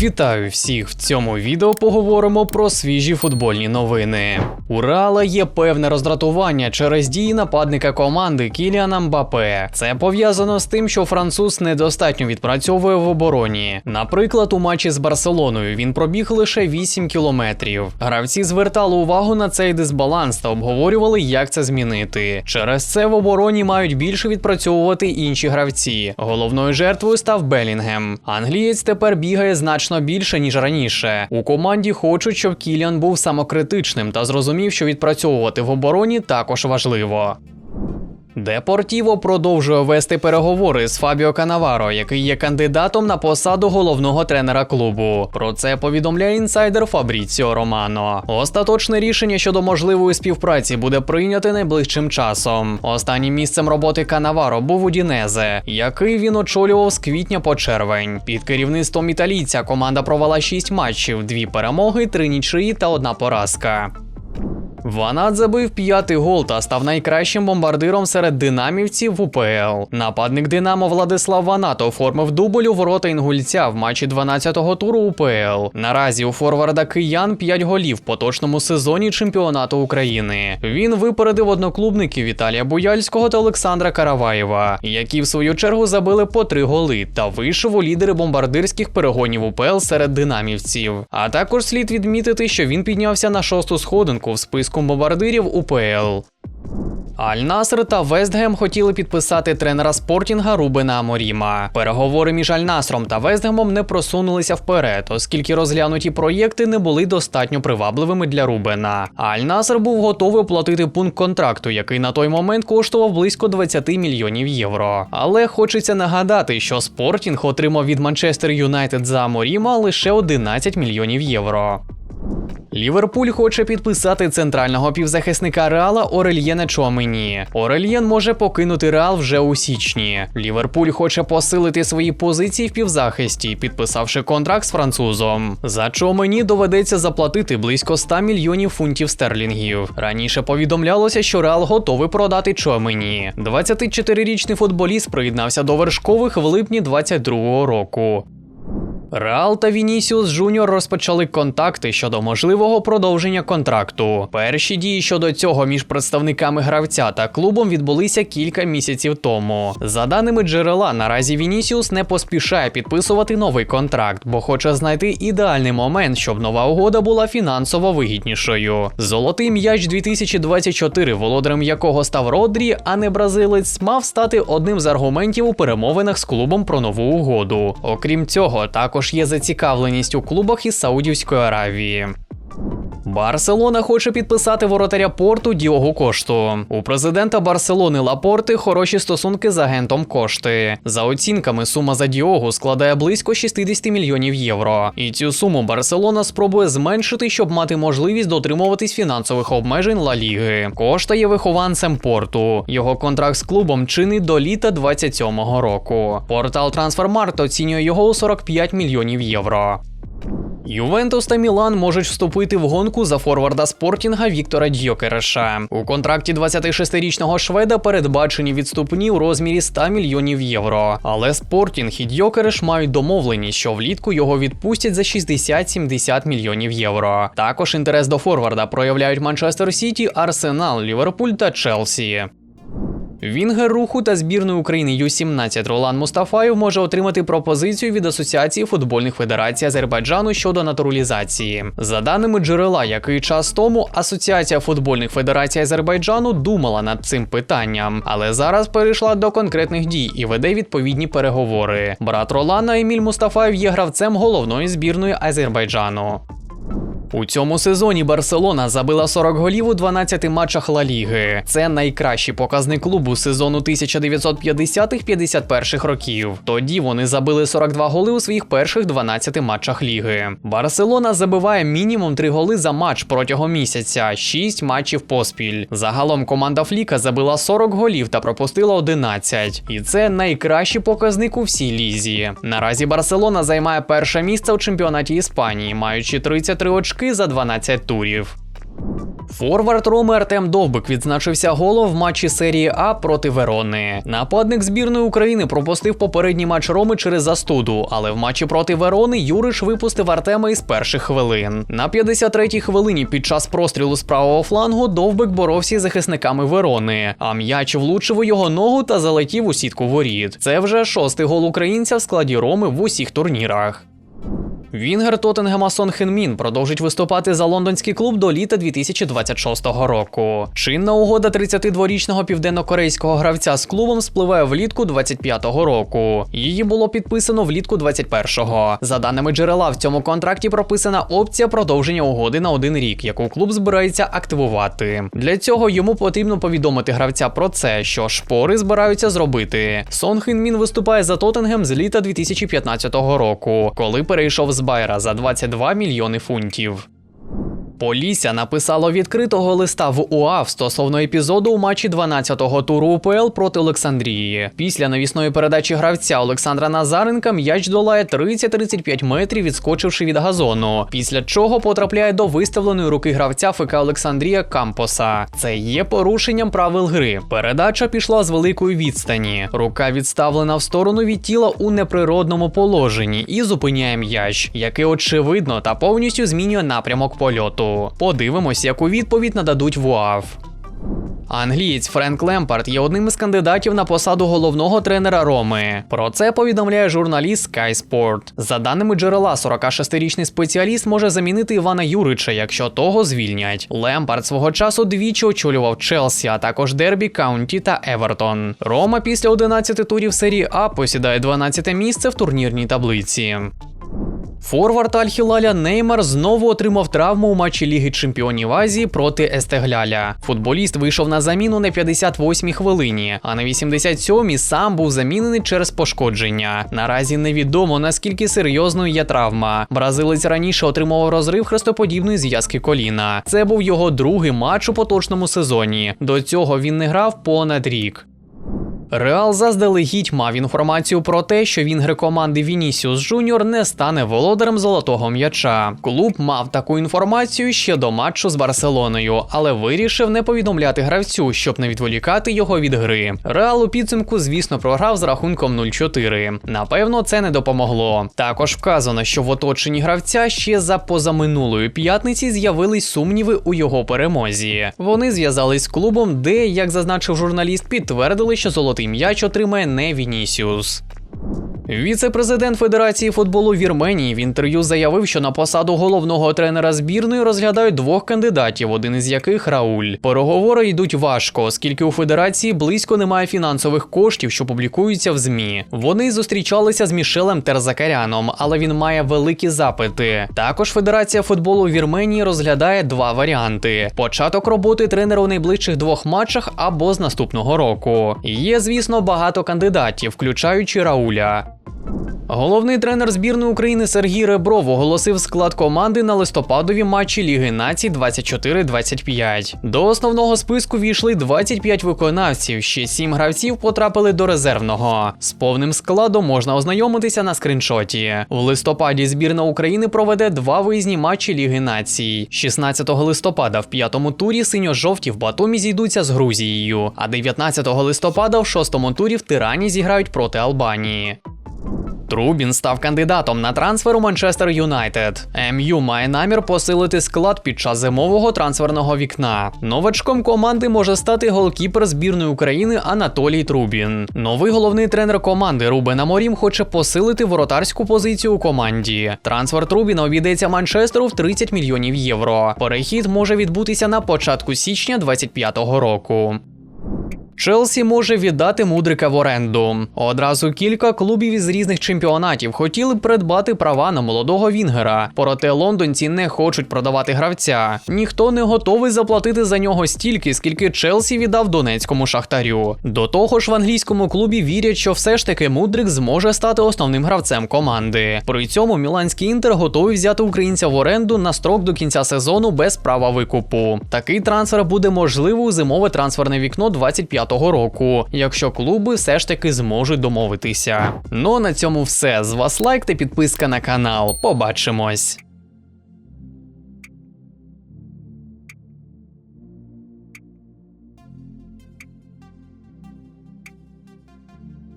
Вітаю всіх! В цьому відео поговоримо про свіжі футбольні новини. У Реала є певне роздратування через дії нападника команди Кіліана Мбапе. Це пов'язано з тим, що француз недостатньо відпрацьовує в обороні. Наприклад, у матчі з Барселоною він пробіг лише 8 кілометрів. Гравці звертали увагу на цей дисбаланс та обговорювали, як це змінити. Через це в обороні мають більше відпрацьовувати інші гравці. Головною жертвою став Белінгем. Англієць тепер бігає значно більше ніж раніше. У команді хочуть, щоб Кіліан був самокритичним та зрозумів, що відпрацьовувати в обороні також важливо. Депортіво продовжує вести переговори з Фабіо Канаваро, який є кандидатом на посаду головного тренера клубу. Про це повідомляє інсайдер Фабріціо Романо. Остаточне рішення щодо можливої співпраці буде прийняте найближчим часом. Останнім місцем роботи Канаваро був у Дінезе, який він очолював з квітня по червень. Під керівництвом італійця команда провела 6 матчів, дві перемоги, три нічиї та одна поразка. Ванат забив п'ятий гол та став найкращим бомбардиром серед динамівців УПЛ. Нападник Динамо Владислав Ванат оформив дубль у ворота інгульця в матчі 12-го туру УПЛ. Наразі у форварда киян 5 голів в поточному сезоні чемпіонату України. Він випередив одноклубників Віталія Буяльського та Олександра Караваєва, які в свою чергу забили по три голи та вийшов у лідери бомбардирських перегонів УПЛ серед динамівців. А також слід відмітити, що він піднявся на шосту сходинку в списку бомбардирів УПЛ. Аль-Наср та Вестгем хотіли підписати тренера спортінга Рубена Аморіма. Переговори між Аль-Насром та Вестгемом не просунулися вперед, оскільки розглянуті проєкти не були достатньо привабливими для Рубена. Аль-Наср був готовий оплатити пункт контракту, який на той момент коштував близько 20 мільйонів євро. Але хочеться нагадати, що Спортінг отримав від Манчестер Юнайтед за Аморіма лише 11 мільйонів євро. Ліверпуль хоче підписати центрального півзахисника Реала Орельєна Чуамені. Орельєн може покинути Реал вже у січні. Ліверпуль хоче посилити свої позиції в півзахисті, підписавши контракт з французом. За Чуамені доведеться заплатити близько 100 мільйонів фунтів стерлінгів. Раніше повідомлялося, що Реал готовий продати Чуамені. 24-річний футболіст приєднався до вершкових в липні 22-го року. Реал та Вінісіус Жуніор розпочали контакти щодо можливого продовження контракту. Перші дії щодо цього між представниками гравця та клубом відбулися кілька місяців тому. За даними джерела, наразі Вінісіус не поспішає підписувати новий контракт, бо хоче знайти ідеальний момент, щоб нова угода була фінансово вигіднішою. Золотий м'яч 2024, володарем якого став Родрі, а не бразилець, мав стати одним з аргументів у перемовинах з клубом про нову угоду. Окрім цього, також є зацікавленість у клубах із Саудівської Аравії. Барселона хоче підписати воротаря порту Діогу Кошту. У президента Барселони Лапорти хороші стосунки з агентом Кошти. За оцінками, сума за Діогу складає близько 60 мільйонів євро. І цю суму Барселона спробує зменшити, щоб мати можливість дотримуватись фінансових обмежень Ла Ліги. Кошта є вихованцем порту. Його контракт з клубом чинить до літа 27-го року. Портал Трансфермарт оцінює його у 45 мільйонів євро. Ювентус та Мілан можуть вступити в гонку за форварда спортінга Віктора Дьокереша. У контракті 26-річного шведа передбачені відступні у розмірі 100 мільйонів євро. Але спортінг і Дьокереш мають домовленість, що влітку його відпустять за 60-70 мільйонів євро. Також інтерес до форварда проявляють Манчестер Сіті, Арсенал, Ліверпуль та Челсі. Вінгер руху та збірної України Ю-17 Ролан Мустафаєв може отримати пропозицію від Асоціації футбольних федерацій Азербайджану щодо натуралізації. За даними джерела, який час тому Асоціація футбольних федерацій Азербайджану думала над цим питанням, але зараз перейшла до конкретних дій і веде відповідні переговори. Брат Ролана Еміль Мустафаєв є гравцем головної збірної Азербайджану. У цьому сезоні Барселона забила 40 голів у 12 матчах Ла Ліги. Це найкращий показник клубу сезону 1950-51 років. Тоді вони забили 42 голи у своїх перших 12 матчах ліги. Барселона забиває мінімум 3 голи за матч протягом місяця, 6 матчів поспіль. Загалом команда Фліка забила 40 голів та пропустила 11. І це найкращий показник у всій лізі. Наразі Барселона займає перше місце у чемпіонаті Іспанії, маючи 33 очки за 12 турів. Форвард Роми Артем Довбик відзначився голом в матчі серії А проти Верони. Нападник збірної України пропустив попередній матч Роми через застуду, але в матчі проти Верони Юриш випустив Артема із перших хвилин. На 53-й хвилині під час прострілу з правого флангу Довбик боровся із захисниками Верони, а м'яч влучив у його ногу та залетів у сітку воріт. Це вже шостий гол українця в складі Роми в усіх турнірах. Вінгер Тоттенгема Сон Хенмін продовжить виступати за лондонський клуб до літа 2026 року. Чинна угода 32-річного південно-корейського гравця з клубом спливає влітку 25-го року. Її було підписано влітку 21-го. За даними джерела, в цьому контракті прописана опція продовження угоди на один рік, яку клуб збирається активувати. Для цього йому потрібно повідомити гравця про це, що шпори збираються зробити. Сон Хенмін виступає за Тоттенгем з літа 2015 року, коли перейшов з Байера за 22 мільйони фунтів. Полісся написало відкритого листа в УАВ стосовно епізоду у матчі 12-го туру УПЛ проти Олександрії. Після навісної передачі гравця Олександра Назаренка м'яч долає 30-35 метрів, відскочивши від газону. Після чого потрапляє до виставленої руки гравця ФК Олександрія Кампоса. Це є порушенням правил гри. Передача пішла з великої відстані. Рука відставлена в сторону від тіла у неприродному положенні і зупиняє м'яч, який очевидно та повністю змінює напрямок польоту. Подивимось, яку відповідь нададуть в УАВ. Англієць Френк Лемпард є одним із кандидатів на посаду головного тренера Роми. Про це повідомляє журналіст Sky Sport. За даними джерела, 46-річний спеціаліст може замінити Івана Юрича, якщо того звільнять. Лемпард свого часу двічі очолював Челсі, а також Дербі, Каунті та Евертон. Рома після 11 турів серії А посідає 12 місце в турнірній таблиці. Форвард Аль-Хілаля Неймар знову отримав травму у матчі Ліги Чемпіонів Азії проти Естегляля. Футболіст вийшов на заміну на 58-й хвилині, а на 87-й сам був замінений через пошкодження. Наразі невідомо наскільки серйозною є травма. Бразилець раніше отримував розрив хрестоподібної зв'язки коліна. Це був його другий матч у поточному сезоні. До цього він не грав понад рік. Реал заздалегідь мав інформацію про те, що вінгер команди Вінісіус Джуніор не стане володарем золотого м'яча. Клуб мав таку інформацію ще до матчу з Барселоною, але вирішив не повідомляти гравцю, щоб не відволікати його від гри. Реал у підсумку, звісно, програв з рахунком 0-4. Напевно, це не допомогло. Також вказано, що в оточенні гравця ще за позаминулої п'ятниці з'явились сумніви у його перемозі. Вони зв'язались з клубом, де, як зазначив журналіст, підтвердили, що золотий м'яч отримає не Вінісіус. Віце-президент Федерації футболу Вірменії в інтерв'ю заявив, що на посаду головного тренера збірної розглядають двох кандидатів, один із яких Рауль. Переговори йдуть важко, оскільки у федерації близько немає фінансових коштів, що публікуються в ЗМІ. Вони зустрічалися з Мішелем Терзакаряном, але він має великі запити. Також Федерація футболу Вірменії розглядає два варіанти: початок роботи тренера у найближчих двох матчах або з наступного року. Є, звісно, багато кандидатів, включаючи Рауля. Головний тренер збірної України Сергій Ребров оголосив склад команди на листопадові матчі Ліги націй 24-25. До основного списку війшли 25 виконавців, ще 7 гравців потрапили до резервного. З повним складом можна ознайомитися на скріншоті. В листопаді збірна України проведе два виїзні матчі Ліги націй. 16 листопада в п'ятому турі синьо-жовті в Батумі зійдуться з Грузією, а 19 листопада в шостому турі в Тирані зіграють проти Албанії. Трубін став кандидатом на трансфер у Манчестер Юнайтед. МЮ має намір посилити склад під час зимового трансферного вікна. Новачком команди може стати голкіпер збірної України Анатолій Трубін. Новий головний тренер команди Рубен Аморім хоче посилити воротарську позицію у команді. Трансфер Трубіна обійдеться Манчестеру в 30 мільйонів євро. Перехід може відбутися на початку січня 2025 року. Челсі може віддати мудрика в оренду. Одразу кілька клубів із різних чемпіонатів хотіли б придбати права на молодого Вінгера. Проте лондонці не хочуть продавати гравця. Ніхто не готовий заплатити за нього стільки, скільки Челсі віддав донецькому шахтарю. До того ж, в англійському клубі вірять, що все ж таки мудрик зможе стати основним гравцем команди. При цьому міланський інтер готовий взяти українця в оренду на строк до кінця сезону без права викупу. Такий трансфер буде можливий у зимове трансферне вікно 25 року, якщо клуби все ж таки зможуть домовитися. Ну а на цьому все. З вас лайк та підписка на канал. Побачимось.